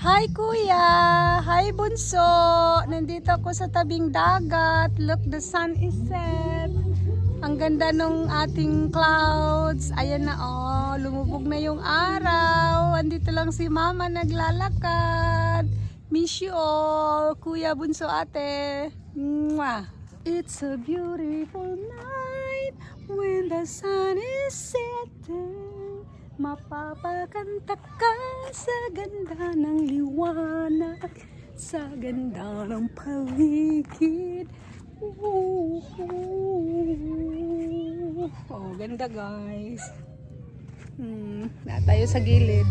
Hi kuya! Hi bunso! Nandito ako sa tabing dagat. Look, the sun is set. Ang ganda nung ating clouds. Ayan na oh, lumubog na yung araw. Andito lang si mama naglalakad. Miss you all, kuya bunso ate. Mwah! It's a beautiful night when the sun is setting. Mapapakanta ka sa ganda ng liwanag, sa ganda ng paligid. Ooh, Oh, ganda guys. Hmm, na tayo sa gilid.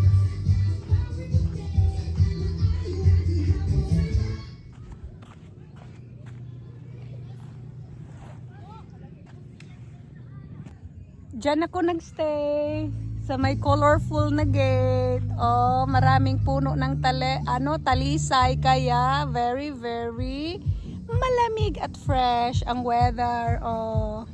Diyan ako nagstay sa may colorful na gate. Oh, maraming puno ng tale, ano, talisay kaya very very malamig at fresh ang weather. Oh.